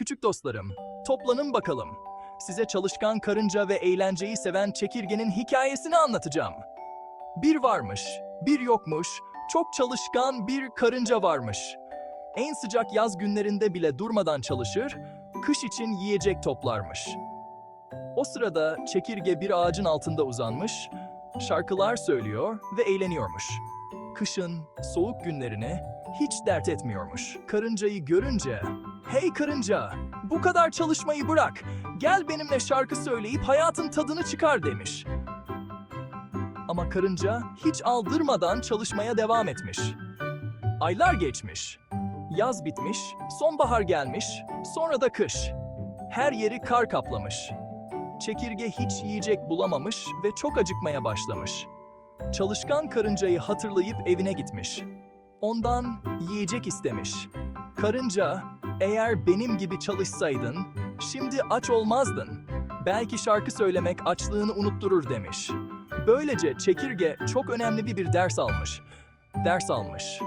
Küçük dostlarım, toplanın bakalım. Size çalışkan karınca ve eğlenceyi seven çekirgenin hikayesini anlatacağım. Bir varmış, bir yokmuş, çok çalışkan bir karınca varmış. En sıcak yaz günlerinde bile durmadan çalışır, kış için yiyecek toplarmış. O sırada çekirge bir ağacın altında uzanmış, şarkılar söylüyor ve eğleniyormuş. Kışın, soğuk günlerini hiç dert etmiyormuş. Karıncayı görünce, "Hey karınca, bu kadar çalışmayı bırak. Gel benimle şarkı söyleyip hayatın tadını çıkar." demiş. Ama karınca hiç aldırmadan çalışmaya devam etmiş. Aylar geçmiş. Yaz bitmiş, sonbahar gelmiş, sonra da kış. Her yeri kar kaplamış. Çekirge hiç yiyecek bulamamış ve çok acıkmaya başlamış. Çalışkan karıncayı hatırlayıp evine gitmiş. Ondan yiyecek istemiş. Karınca, eğer benim gibi çalışsaydın, şimdi aç olmazdın. Belki şarkı söylemek açlığını unutturur demiş. Böylece çekirge çok önemli bir, bir ders almış. Ders almış.